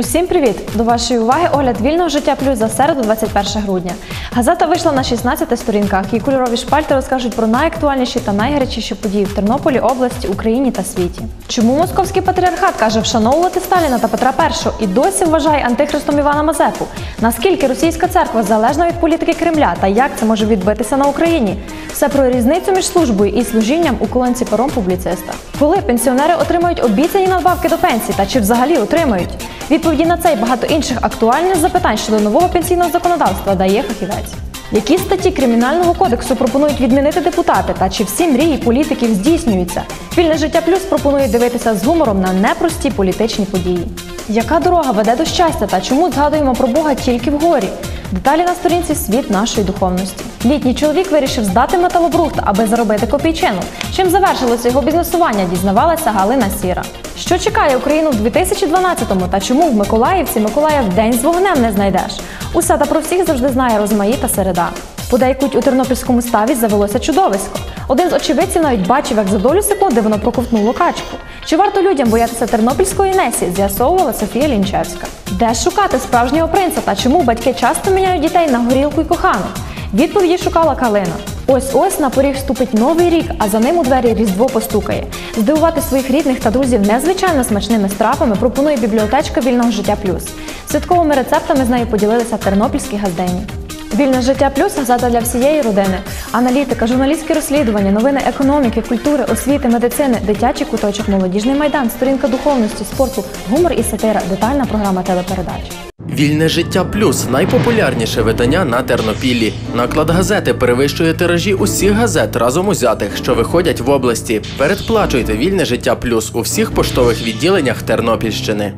Усім привіт! До вашої уваги огляд вільного життя плюс за середу, 21 грудня. Газета вийшла на 16 сторінках. Її кольорові шпальти розкажуть про найактуальніші та найгарячіші події в Тернополі, області, Україні та світі. Чому московський патріархат каже вшановувати Сталіна та Петра І і досі вважає антихристом Івана Мазепу? Наскільки російська церква залежна від політики Кремля та як це може відбитися на Україні? Все про різницю між службою і служінням у колонці пером публіциста. Коли пенсіонери отримають обіцяні надбавки до пенсії та чи взагалі отримають? Відповіді на це і багато інших актуальних запитань щодо нового пенсійного законодавства дає фахівець. Які статті кримінального кодексу пропонують відмінити депутати та чи всі мрії політиків здійснюються? Вільне життя плюс пропонує дивитися з гумором на непрості політичні події. Яка дорога веде до щастя та чому згадуємо про Бога тільки вгорі? Деталі на сторінці світ нашої духовності. Літній чоловік вирішив здати металобрухт, аби заробити копійчину. Чим завершилося його бізнесування, дізнавалася Галина Сіра. Що чекає Україну в 2012-му та чому в Миколаївці Миколаїв день з вогнем не знайдеш? Усе та про всіх завжди знає розмаїта середа. Подейкуть у тернопільському ставі завелося чудовисько. Один з очевидців навіть бачив, як за долю секунди воно проковтнуло качку. Чи варто людям боятися тернопільської Несі? З'ясовувала Софія Лінчевська. Де шукати справжнього принца та чому батьки часто міняють дітей на горілку й коханок? Відповіді шукала Калина. Ось ось на поріг вступить новий рік, а за ним у двері Різдво постукає. Здивувати своїх рідних та друзів незвичайно смачними стравами пропонує бібліотечка вільного життя плюс. Святковими рецептами з нею поділилися тернопільські газдені. Вільне життя плюс газета для всієї родини. Аналітика, журналістські розслідування, новини економіки, культури, освіти, медицини, дитячий куточок, молодіжний майдан, сторінка духовності, спорту, гумор і сатира, детальна програма телепередач. Вільне життя плюс найпопулярніше видання на Тернопіллі. Наклад газети перевищує тиражі усіх газет разом узятих, що виходять в області. Передплачуйте вільне життя плюс у всіх поштових відділеннях Тернопільщини.